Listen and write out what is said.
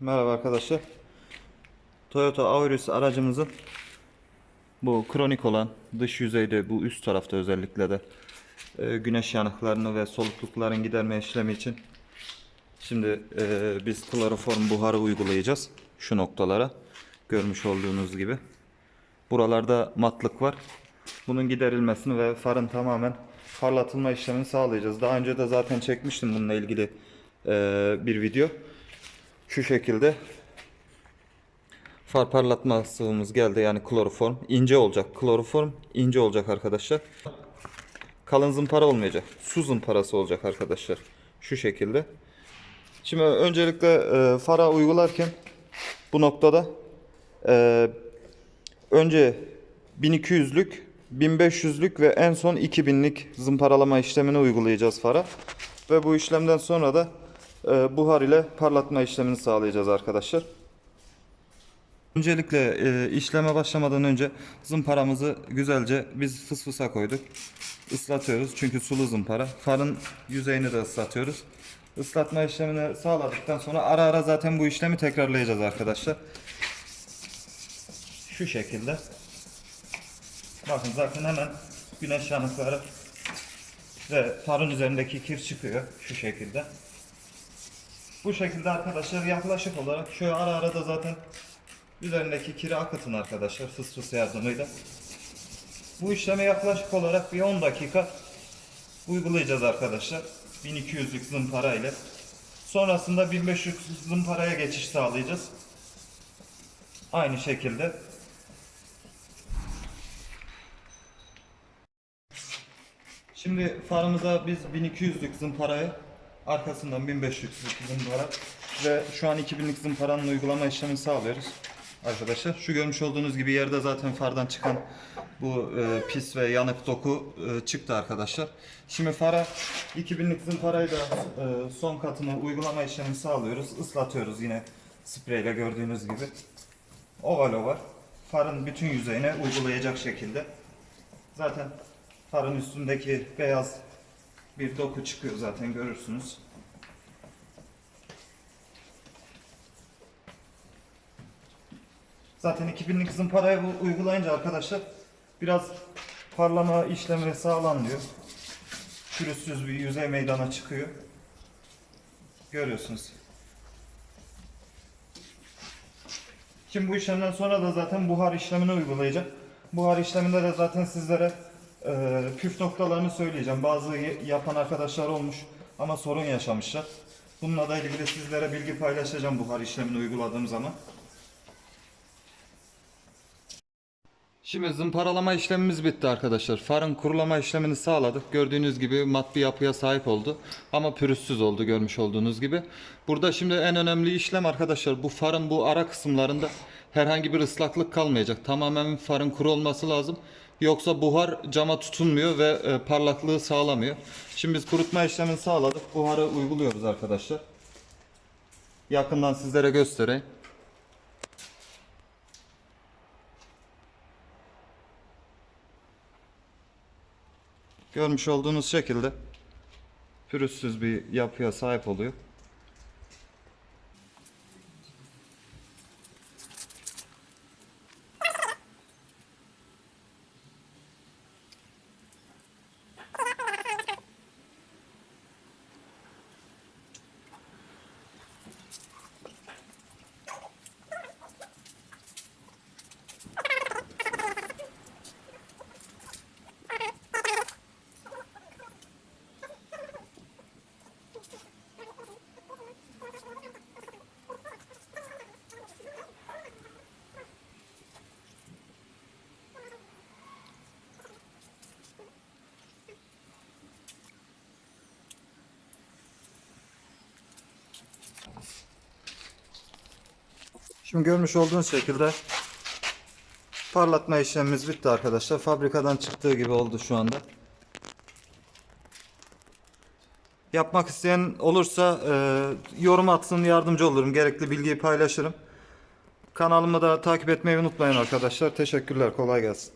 Merhaba arkadaşlar. Toyota Auris aracımızın bu kronik olan dış yüzeyde bu üst tarafta özellikle de e, güneş yanıklarını ve soluklukların giderme işlemi için şimdi e, biz kloroform buharı uygulayacağız şu noktalara görmüş olduğunuz gibi. Buralarda matlık var. Bunun giderilmesini ve farın tamamen parlatılma işlemini sağlayacağız. Daha önce de zaten çekmiştim bununla ilgili e, bir video. Şu şekilde far parlatma sıvımız geldi. Yani kloroform. İnce olacak kloroform. İnce olacak arkadaşlar. Kalın zımpara olmayacak. Su zımparası olacak arkadaşlar. Şu şekilde. Şimdi öncelikle e, fara uygularken bu noktada e, önce 1200'lük 1500'lük ve en son 2000'lik zımparalama işlemini uygulayacağız fara. Ve bu işlemden sonra da buhar ile parlatma işlemini sağlayacağız arkadaşlar. Öncelikle e, işleme başlamadan önce zımparamızı güzelce biz fısfısa koyduk. Islatıyoruz çünkü sulu zımpara. Farın yüzeyini de ıslatıyoruz. Islatma işlemini sağladıktan sonra ara ara zaten bu işlemi tekrarlayacağız arkadaşlar. Şu şekilde. Bakın zaten hemen güneş yanıkları ve farın üzerindeki kir çıkıyor şu şekilde. Bu şekilde arkadaşlar yaklaşık olarak şöyle ara ara da zaten üzerindeki kiri akıtın arkadaşlar fıs fıs yardımıyla. Bu işlemi yaklaşık olarak bir 10 dakika uygulayacağız arkadaşlar. 1200'lük zımpara ile. Sonrasında 1500 zımparaya geçiş sağlayacağız. Aynı şekilde. Şimdi farımıza biz 1200'lük zımparayı arkasından 1500'lük zımpara ve şu an 2000'lik zımparanın uygulama işlemini sağlıyoruz arkadaşlar. Şu görmüş olduğunuz gibi yerde zaten fardan çıkan bu e, pis ve yanık doku e, çıktı arkadaşlar. Şimdi fara 2000'lik zımparayı da e, son katını uygulama işlemini sağlıyoruz. Islatıyoruz yine spreyle gördüğünüz gibi. Oval oval farın bütün yüzeyine uygulayacak şekilde. Zaten farın üstündeki beyaz bir doku çıkıyor zaten görürsünüz. Zaten 2000'lik zımparayı uygulayınca arkadaşlar biraz parlama işlemi sağlanıyor. Pürüzsüz bir yüzey meydana çıkıyor. Görüyorsunuz. Şimdi bu işlemden sonra da zaten buhar işlemini uygulayacağım. Buhar işleminde de zaten sizlere e, püf noktalarını söyleyeceğim. Bazı yapan arkadaşlar olmuş ama sorun yaşamışlar. Bununla da ilgili sizlere bilgi paylaşacağım buhar işlemini uyguladığım zaman. Şimdi zımparalama işlemimiz bitti arkadaşlar. Farın kurulama işlemini sağladık. Gördüğünüz gibi mat bir yapıya sahip oldu. Ama pürüzsüz oldu görmüş olduğunuz gibi. Burada şimdi en önemli işlem arkadaşlar bu farın bu ara kısımlarında herhangi bir ıslaklık kalmayacak. Tamamen farın kuru olması lazım. Yoksa buhar cama tutunmuyor ve e, parlaklığı sağlamıyor. Şimdi biz kurutma işlemini sağladık. Buharı uyguluyoruz arkadaşlar. Yakından sizlere göstereyim. Görmüş olduğunuz şekilde pürüzsüz bir yapıya sahip oluyor. Şimdi görmüş olduğunuz şekilde parlatma işlemimiz bitti arkadaşlar. Fabrikadan çıktığı gibi oldu şu anda. Yapmak isteyen olursa e, yorum atsın yardımcı olurum. Gerekli bilgiyi paylaşırım. Kanalımı da takip etmeyi unutmayın arkadaşlar. Teşekkürler. Kolay gelsin.